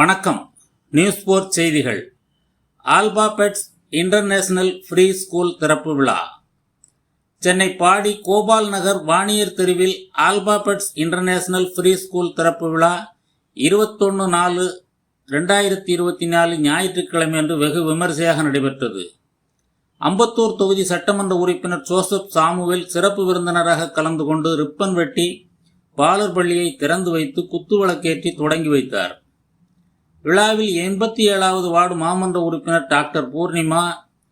வணக்கம். நியூஸ் போர் செய்திகள். Alphabets international free school திறப்பு விழா. சென்னை பாடி கோபால் நகர் வாணியர் தெருவில் ஆல்பாபெட்ஸ் இன்டர்நேஷனல் ஃப்ரீ ஸ்கூல் திறப்பு விழா இருபத்தொன்று நாலு ரெண்டாயிரத்தி இருபத்தி நாலு ஞாயிற்றுக்கிழமை அன்று வெகு விமரிசையாக நடைபெற்றது. அம்பத்தூர் தொகுதி சட்டமன்ற உறுப்பினர் ஜோசப் சாமுவேல் சிறப்பு விருந்தினராக கலந்து கொண்டு ரிப்பன் வெட்டி பாலர் பள்ளியை திறந்து வைத்து குத்துவிளக்கேற்றி தொடங்கி வைத்தார். விழாவில் எண்பத்தி ஏழாவது வார்டு மாமன்ற உறுப்பினர் டாக்டர் பூர்ணிமா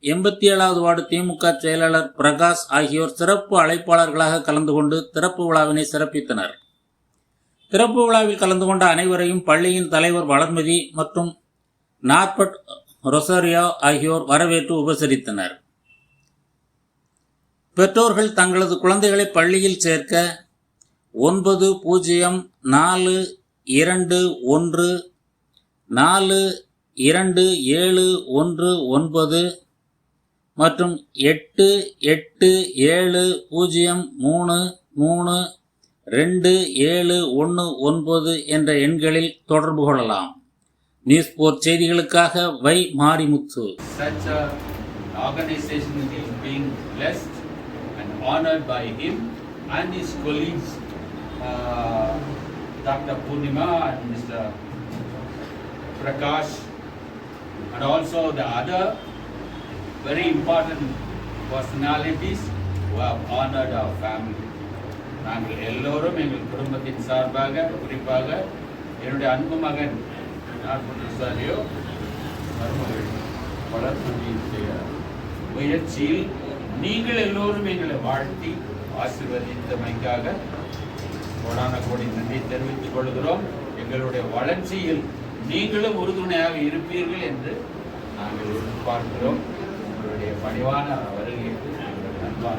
எண்பத்தி ஏழாவது வார்டு திமுக செயலாளர் பிரகாஷ் ஆகியோர் சிறப்பு அழைப்பாளர்களாக கலந்து கொண்டு திறப்பு விழாவினை சிறப்பித்தனர். திறப்பு விழாவில் கலந்து கொண்ட அனைவரையும் பள்ளியின் தலைவர் வளர்மதி மற்றும் நாற்பட் ரொசாரியோ ஆகியோர் வரவேற்று உபசரித்தனர். பெற்றோர்கள் தங்களது குழந்தைகளை பள்ளியில் சேர்க்க ஒன்பது பூஜ்ஜியம் நாலு இரண்டு ஒன்று நாலு இரண்டு ஏழு ஒன்று ஒன்பது மற்றும் எட்டு எட்டு ஏழு பூஜ்ஜியம் மூணு மூணு ரெண்டு ஏழு ஒன்று ஒன்பது என்ற எண்களில் தொடர்பு கொள்ளலாம். நியூஸ் போர் செய்திகளுக்காக வை Marimuthu such a organization is being blessed and honored by him and his colleagues, uh, Dr. Purnima and Mr. Prakash, and also the other very important personalities who have honored our family. நாங்கள் எல்லோரும் எங்கள் குடும்பத்தின் சார்பாக குறிப்பாக என்னுடைய அன்பு மகன் நாற்பது மருமகள் வளர்த்துடைய முயற்சியில் நீங்கள் எல்லோரும் எங்களை வாழ்த்தி ஆசீர்வதித்தமைக்காக கோடான கோடி நன்றி தெரிவித்துக் கொள்கிறோம். எங்களுடைய வளர்ச்சியில் நீங்களும் உறுதுணையாக இருப்பீர்கள் என்று நாங்கள் எதிர்பார்க்கிறோம். உங்களுடைய பணிவான வருகைக்கு எங்களுடைய அன்பான